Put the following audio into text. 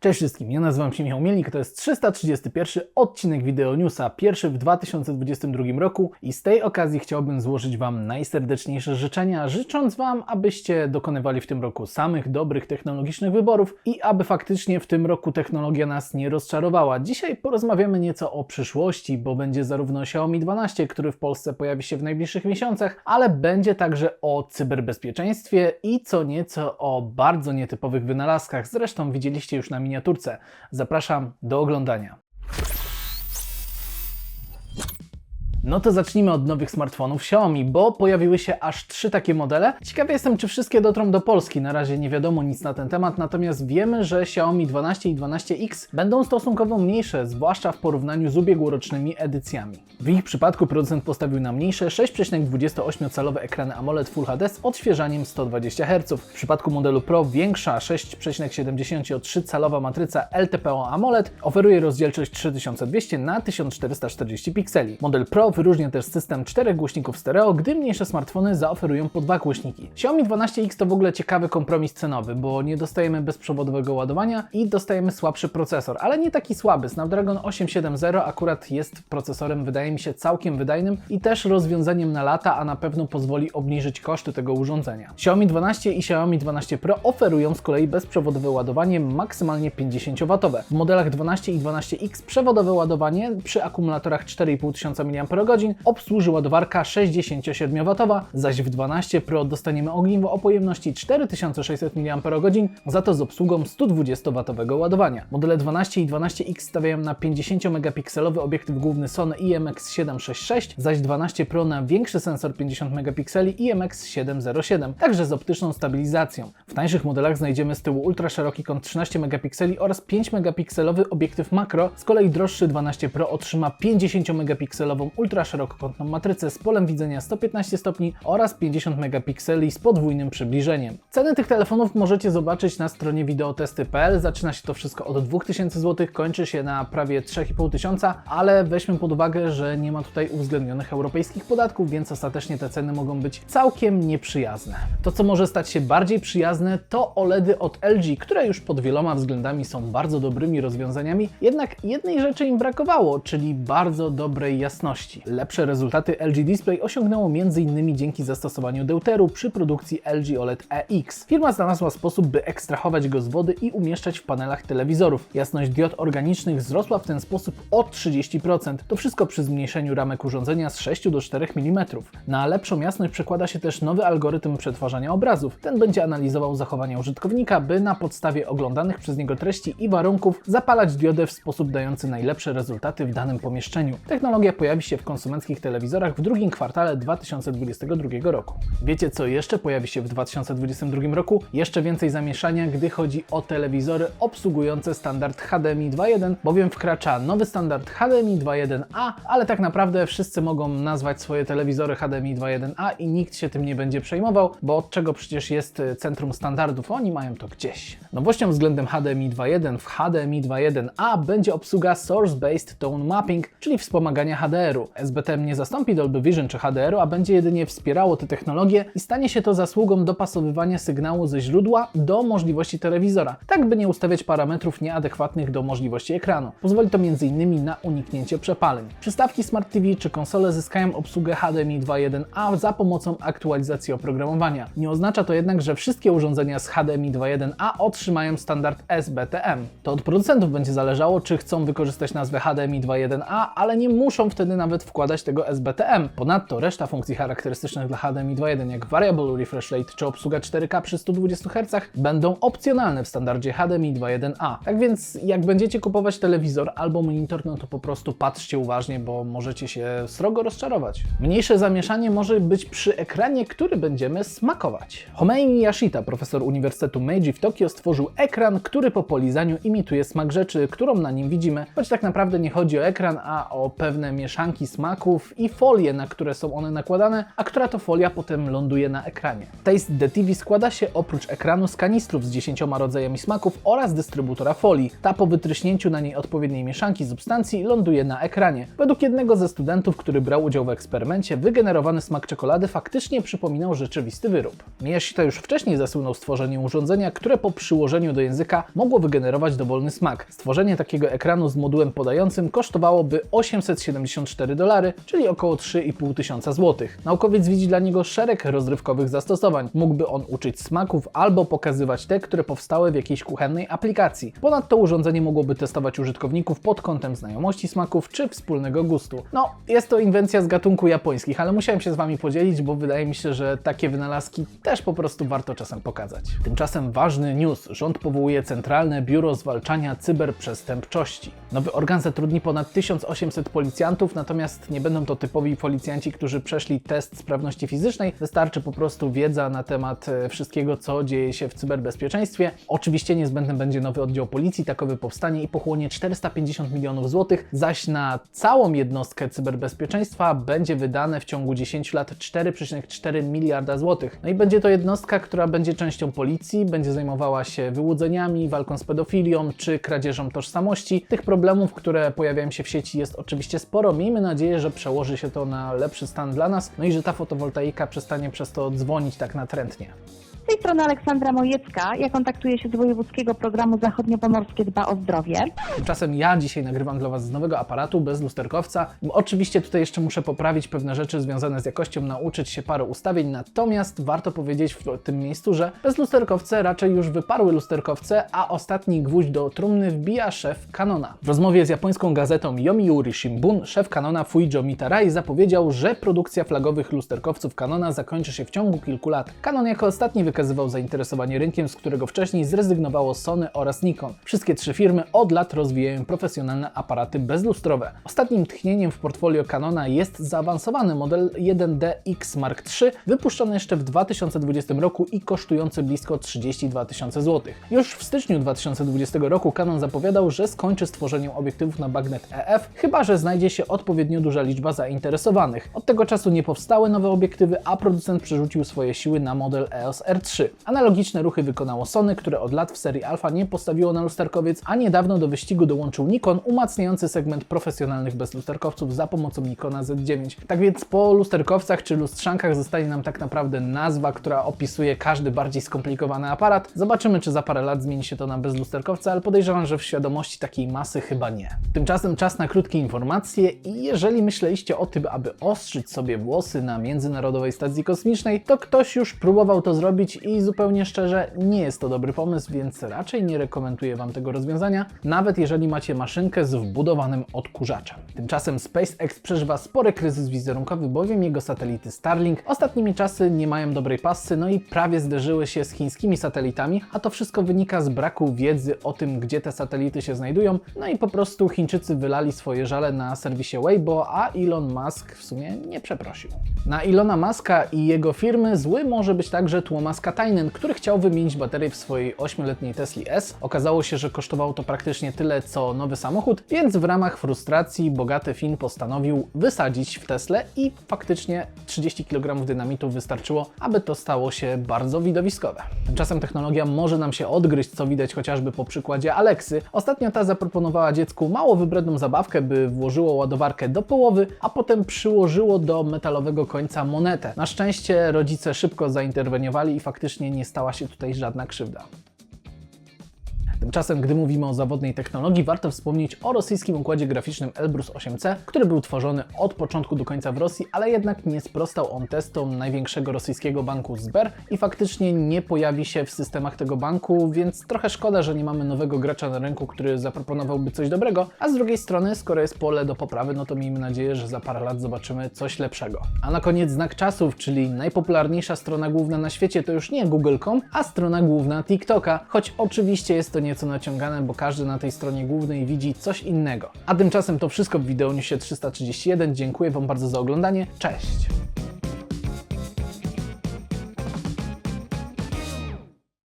Cześć wszystkim, ja nazywam się Michał Mielnik, to jest 331 odcinek Wideo Newsa, pierwszy w 2022 roku i z tej okazji chciałbym złożyć Wam najserdeczniejsze życzenia, życząc Wam, abyście dokonywali w tym roku samych dobrych technologicznych wyborów i aby faktycznie w tym roku technologia nas nie rozczarowała. Dzisiaj porozmawiamy nieco o przyszłości, bo będzie zarówno Xiaomi 12, który w Polsce pojawi się w najbliższych miesiącach, ale będzie także o cyberbezpieczeństwie i co nieco o bardzo nietypowych wynalazkach. Zresztą widzieliście już na miniaturce. Zapraszam do oglądania. No to zacznijmy od nowych smartfonów Xiaomi, bo pojawiły się aż trzy takie modele. Ciekawy jestem, czy wszystkie dotrą do Polski. Na razie nie wiadomo nic na ten temat, natomiast wiemy, że Xiaomi 12 i 12X będą stosunkowo mniejsze, zwłaszcza w porównaniu z ubiegłorocznymi edycjami. W ich przypadku producent postawił na mniejsze 6,28-calowe ekrany AMOLED Full HD z odświeżaniem 120 Hz. W przypadku modelu Pro większa 6,73-calowa matryca LTPO AMOLED oferuje rozdzielczość 3200 na 1440 pikseli. Model Pro wyróżnia też system czterech głośników stereo, gdy mniejsze smartfony zaoferują po dwa głośniki. Xiaomi 12X to w ogóle ciekawy kompromis cenowy, bo nie dostajemy bezprzewodowego ładowania i dostajemy słabszy procesor, ale nie taki słaby. Snapdragon 870 akurat jest procesorem, wydaje mi się, całkiem wydajnym i też rozwiązaniem na lata, a na pewno pozwoli obniżyć koszty tego urządzenia. Xiaomi 12 i Xiaomi 12 Pro oferują z kolei bezprzewodowe ładowanie maksymalnie 50W. W modelach 12 i 12X przewodowe ładowanie przy akumulatorach 4500 mAh obsłuży ładowarka 67W, zaś w 12 Pro dostaniemy ogniwo o pojemności 4600 mAh, za to z obsługą 120W ładowania. Modele 12 i 12X stawiają na 50-megapikselowy obiektyw główny Sony IMX766, zaś 12 Pro na większy sensor 50 megapikseli IMX707, także z optyczną stabilizacją. W tańszych modelach znajdziemy z tyłu ultraszeroki kąt 13 megapikseli oraz 5 megapikselowy obiektyw makro, z kolei droższy 12 Pro otrzyma 50 megapikselową ultraszerokokątną matrycę z polem widzenia 115 stopni oraz 50 megapikseli z podwójnym przybliżeniem. Ceny tych telefonów możecie zobaczyć na stronie wideotesty.pl. Zaczyna się to wszystko od 2000 zł, kończy się na prawie 3500, ale weźmy pod uwagę, że nie ma tutaj uwzględnionych europejskich podatków, więc ostatecznie te ceny mogą być całkiem nieprzyjazne. To, co może stać się bardziej przyjazne, to OLEDy od LG, które już pod wieloma względami są bardzo dobrymi rozwiązaniami, jednak jednej rzeczy im brakowało, czyli bardzo dobrej jasności. Lepsze rezultaty LG Display osiągnęło m.in. dzięki zastosowaniu deuteru przy produkcji LG OLED EX. Firma znalazła sposób, by ekstrahować go z wody i umieszczać w panelach telewizorów. Jasność diod organicznych wzrosła w ten sposób o 30%. To wszystko przy zmniejszeniu ramek urządzenia z 6 do 4 mm. Na lepszą jasność przekłada się też nowy algorytm przetwarzania obrazów. Ten będzie analizował zachowania użytkownika, by na podstawie oglądanych przez niego treści i warunków zapalać diodę w sposób dający najlepsze rezultaty w danym pomieszczeniu. Technologia pojawi się w konsumenckich telewizorach w drugim kwartale 2022 roku. Wiecie co jeszcze pojawi się w 2022 roku? Jeszcze więcej zamieszania, gdy chodzi o telewizory obsługujące standard HDMI 2.1, bowiem wkracza nowy standard HDMI 2.1a, ale tak naprawdę wszyscy mogą nazwać swoje telewizory HDMI 2.1a i nikt się tym nie będzie przejmował, bo od czego przecież jest centrum standardów, oni mają to gdzieś. Nowością względem HDMI 2.1 w HDMI 2.1a będzie obsługa Source Based Tone Mapping, czyli wspomagania HDR-u. SBTM nie zastąpi Dolby Vision czy HDR-u, a będzie jedynie wspierało te technologie i stanie się to zasługą dopasowywania sygnału ze źródła do możliwości telewizora, tak by nie ustawiać parametrów nieadekwatnych do możliwości ekranu. Pozwoli to m.in. na uniknięcie przepaleń. Przystawki Smart TV czy konsole zyskają obsługę HDMI 2.1a za pomocą aktualizacji oprogramowania. Nie oznacza to jednak, że wszystkie urządzenia z HDMI 2.1a otrzymają standard SBTM. To od producentów będzie zależało, czy chcą wykorzystać nazwę HDMI 2.1a, ale nie muszą wtedy nawet wkładać tego SBTM. Ponadto reszta funkcji charakterystycznych dla HDMI 2.1 jak Variable Refresh Rate czy obsługa 4K przy 120 Hz będą opcjonalne w standardzie HDMI 2.1a. Tak więc jak będziecie kupować telewizor albo monitor, no to po prostu patrzcie uważnie, bo możecie się srogo rozczarować. Mniejsze zamieszanie może być przy ekranie, który będziemy smakować. Homei Yashita, profesor Uniwersytetu Meiji w Tokio, stworzył ekran, który po polizaniu imituje smak rzeczy, którą na nim widzimy, choć tak naprawdę nie chodzi o ekran, a o pewne mieszanki smaków smaków i folię, na które są one nakładane, a która to folia potem ląduje na ekranie. Taste the TV składa się oprócz ekranu z kanistrów z 10 rodzajami smaków oraz dystrybutora folii. Ta po wytryśnięciu na niej odpowiedniej mieszanki substancji ląduje na ekranie. Według jednego ze studentów, który brał udział w eksperymencie, wygenerowany smak czekolady faktycznie przypominał rzeczywisty wyrób. Miyashita już wcześniej zasłynął stworzeniem urządzenia, które po przyłożeniu do języka mogło wygenerować dowolny smak. Stworzenie takiego ekranu z modułem podającym kosztowałoby 874 dolary, czyli około 3,5 tysiąca złotych. Naukowiec widzi dla niego szereg rozrywkowych zastosowań. Mógłby on uczyć smaków albo pokazywać te, które powstały w jakiejś kuchennej aplikacji. Ponadto urządzenie mogłoby testować użytkowników pod kątem znajomości smaków czy wspólnego gustu. No, jest to inwencja z gatunku japońskich, ale musiałem się z Wami podzielić, bo wydaje mi się, że takie wynalazki też po prostu warto czasem pokazać. Tymczasem ważny news. Rząd powołuje Centralne Biuro Zwalczania Cyberprzestępczości. Nowy organ zatrudni ponad 1800 policjantów, natomiast nie będą to typowi policjanci, którzy przeszli test sprawności fizycznej. Wystarczy po prostu wiedza na temat e, wszystkiego, co dzieje się w cyberbezpieczeństwie. Oczywiście niezbędny będzie nowy oddział policji, takowy powstanie i pochłonie 450 milionów złotych, zaś na całą jednostkę cyberbezpieczeństwa będzie wydane w ciągu 10 lat 4,4 miliarda złotych. No i będzie to jednostka, która będzie częścią policji, będzie zajmowała się wyłudzeniami, walką z pedofilią czy kradzieżą tożsamości. Tych problemów, które pojawiają się w sieci jest oczywiście sporo. Miejmy nadzieję, że przełoży się to na lepszy stan dla nas, no i że ta fotowoltaika przestanie przez to dzwonić tak natrętnie. Tej strony Aleksandra Mojecka. Ja kontaktuję się z Wojewódzkiego Programu Zachodniopomorskie Dba o Zdrowie. Tymczasem ja dzisiaj nagrywam dla Was z nowego aparatu bez lusterkowca. Oczywiście tutaj jeszcze muszę poprawić pewne rzeczy związane z jakością, nauczyć się paru ustawień, natomiast warto powiedzieć w tym miejscu, że bez lusterkowce raczej już wyparły lusterkowce, a ostatni gwóźdź do trumny wbija szef Canona. W rozmowie z japońską gazetą Yomiuri Shimbun szef Canona Fuijo Mitarai zapowiedział, że produkcja flagowych lusterkowców Canona zakończy się w ciągu kilku lat. Canon jako ostatni wykazywał zainteresowanie rynkiem, z którego wcześniej zrezygnowało Sony oraz Nikon. Wszystkie trzy firmy od lat rozwijają profesjonalne aparaty bezlustrowe. Ostatnim tchnieniem w portfolio Canona jest zaawansowany model 1DX Mark III, wypuszczony jeszcze w 2020 roku i kosztujący blisko 32 tysiące złotych. Już w styczniu 2020 roku Canon zapowiadał, że skończy z tworzeniem obiektywów na bagnet EF, chyba że znajdzie się odpowiednio duża liczba zainteresowanych. Od tego czasu nie powstały nowe obiektywy, a producent przerzucił swoje siły na model EOS R3. Analogiczne ruchy wykonało Sony, które od lat w serii Alpha nie postawiło na lusterkowiec, a niedawno do wyścigu dołączył Nikon, umacniający segment profesjonalnych bezlusterkowców za pomocą Nikona Z9. Tak więc po lusterkowcach czy lustrzankach zostanie nam tak naprawdę nazwa, która opisuje każdy bardziej skomplikowany aparat. Zobaczymy, czy za parę lat zmieni się to na bezlusterkowca, ale podejrzewam, że w świadomości takiej masy chyba nie. Tymczasem czas na krótkie informacje i jeżeli myśleliście o tym, aby ostrzyć sobie włosy na Międzynarodowej Stacji Kosmicznej, to ktoś już próbował to zrobić i zupełnie szczerze nie jest to dobry pomysł, więc raczej nie rekomenduję Wam tego rozwiązania, nawet jeżeli macie maszynkę z wbudowanym odkurzaczem. Tymczasem SpaceX przeżywa spory kryzys wizerunkowy, bowiem jego satelity Starlink ostatnimi czasy nie mają dobrej pasy, no i prawie zderzyły się z chińskimi satelitami, a to wszystko wynika z braku wiedzy o tym, gdzie te satelity się znajdują, no i po prostu Chińczycy wylali swoje żale na serwisie Weibo, a Elon Musk w sumie nie przeprosił. Na Ilona Muska i jego firmy zły może być także Katainen, który chciał wymienić baterię w swojej 8-letniej Tesli S. Okazało się, że kosztowało to praktycznie tyle co nowy samochód, więc w ramach frustracji bogaty Fin postanowił wysadzić w Teslę i faktycznie 30 kg dynamitu wystarczyło, aby to stało się bardzo widowiskowe. Tymczasem technologia może nam się odgryźć, co widać chociażby po przykładzie Alexy. Ostatnio ta zaproponowała dziecku mało wybredną zabawkę, by włożyło ładowarkę do połowy, a potem przyłożyło do metalowego końca monetę. Na szczęście rodzice szybko zainterweniowali i faktycznie nie stała się tutaj żadna krzywda. Tymczasem, gdy mówimy o zawodnej technologii, warto wspomnieć o rosyjskim układzie graficznym Elbrus 8C, który był tworzony od początku do końca w Rosji, ale jednak nie sprostał on testom największego rosyjskiego banku Sber i faktycznie nie pojawi się w systemach tego banku, więc trochę szkoda, że nie mamy nowego gracza na rynku, który zaproponowałby coś dobrego, a z drugiej strony, skoro jest pole do poprawy, no to miejmy nadzieję, że za parę lat zobaczymy coś lepszego. A na koniec znak czasów, czyli najpopularniejsza strona główna na świecie to już nie google.com, a strona główna TikToka, choć oczywiście jest to nieco naciągane, bo każdy na tej stronie głównej widzi coś innego. A tymczasem to wszystko w Wideonewsie 331. Dziękuję Wam bardzo za oglądanie. Cześć!